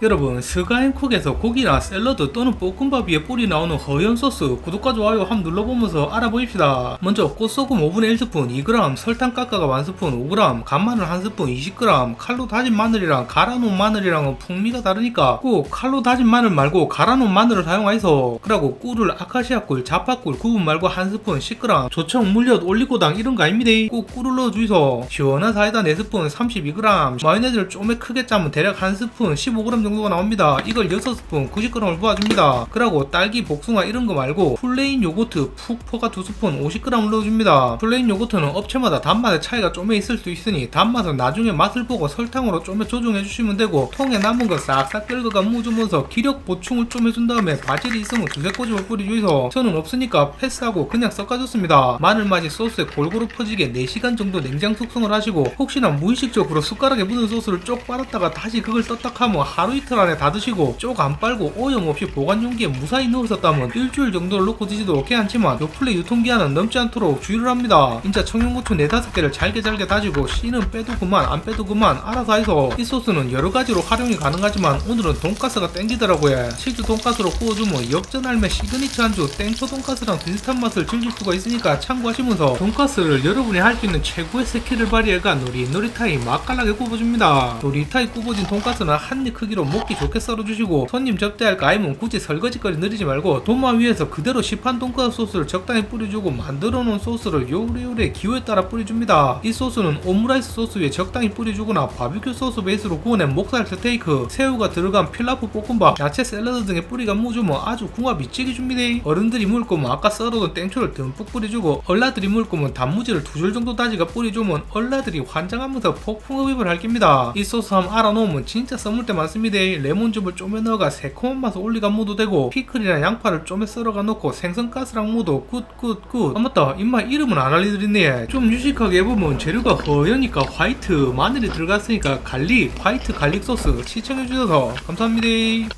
여러분 스가앤쿡에서 고기나 샐러드 또는 볶음밥 위에 뿌리 나오는 허연 소스 구독과 좋아요 한번 눌러보면서 알아보입시다. 먼저 꽃소금 5분의 1스푼 2g 설탕 깎아가 1스푼 5g 간마늘 1스푼 20g 칼로 다진 마늘이랑 갈아놓은 마늘이랑은 풍미가 다르니까 꼭 칼로 다진 마늘 말고 갈아놓은 마늘을 사용하여서 그리고 꿀을 아카시아 꿀, 자파꿀 구분 말고 1스푼 10g 조청, 물엿, 올리고당 이런 거 아닙니다. 꼭 꿀을 넣어주이소. 시원한 사이다 4스푼 32g 마요네즈를 좀에 크게 짜면 대략 1스푼 15g 정도 가 나옵니다. 이걸 6스푼 90g을 부어줍니다. 그리고 딸기, 복숭아 이런 거 말고 플레인 요거트 푹 퍼가 2스푼 50g을 넣어줍니다. 플레인 요거트는 업체마다 단맛의 차이가 좀에 있을 수 있으니 단맛은 나중에 맛을 보고 설탕으로 좀에 조정해 주시면 되고 통에 남은 거 싹싹 긁어가 묻으면서 기력 보충을 좀 해준 다음에 바질이 있으면 두세 꼬집을 뿌려주이소. 저는 없으니까 패스하고 그냥 섞어줬습니다. 마늘 맛이 소스에 골고루 퍼지게 4시간 정도 냉장 숙성을 하시고 혹시나 무의식적으로 숟가락에 묻은 소스를 쪽 빨았다가 다시 그걸 떴딱 하면 하루 이틀 안에 다 드시고 쪽안 빨고 오염 없이 보관 용기에 무사히 넣으셨다면 일주일 정도를 넣고 드시도 괜찮지만 요플레 유통기한은 넘지 않도록 주의를 합니다. 진짜 청양고추 4, 5개를 잘게 잘게 다지고 씨는 빼도 그만 안 빼도 그만 알아서 해서 이 소스는 여러 가지로 활용이 가능하지만 오늘은 돈가스가 땡기더라고요. 치즈 돈가스로 구워주면 역전할매 시그니처 안주 땡초 돈가스랑 비슷한 맛을 즐길 수가 있으니까 참고하시면서 돈가스를 여러분이 할 수 있는 최고의 스킬을 발휘해가 노릿노릿하이 맛깔나게 구워줍니다. 노릿하이 구워진 돈가스는 한 입 크기로 먹기 좋게 썰어주시고 손님 접대할 거 아니면 굳이 설거지거리 느리지 말고 도마 위에서 그대로 시판 돈가스 소스를 적당히 뿌려주고 만들어 놓은 소스를 요리요리 기호에 따라 뿌려줍니다. 이 소스는 오므라이스 소스 위에 적당히 뿌려주거나 바비큐 소스 베이스로 구워낸 목살 스테이크 새우가 들어간 필라프 볶음밥 야채 샐러드 등에 뿌리가 묻으면 아주 궁합 미치게 줍니다. 어른들이 물 거면 아까 썰어둔 땡초를 듬뿍 뿌려주고 얼라들이 물 거면 단무지를 두 줄 정도 다지가 뿌려주면 얼라들이 환장하면서 폭풍흡입을 할 겁니다. 이 소스 한번 알아놓으면 진짜 써물 때 많습니다 레몬즙을 쪼매 넣어가 새콤한 맛을 올리가 모도 되고 피클이나 양파를 쪼매 썰어가 넣고 생선가스랑 모도 굿굿굿. 아 맞다. 입맛 이름은 안 알려드렸네. 좀 유식하게 해보면 재료가 허여니까 화이트 마늘이 들어갔으니까 갈릭 화이트 갈릭 소스 시청해주셔서 감사합니다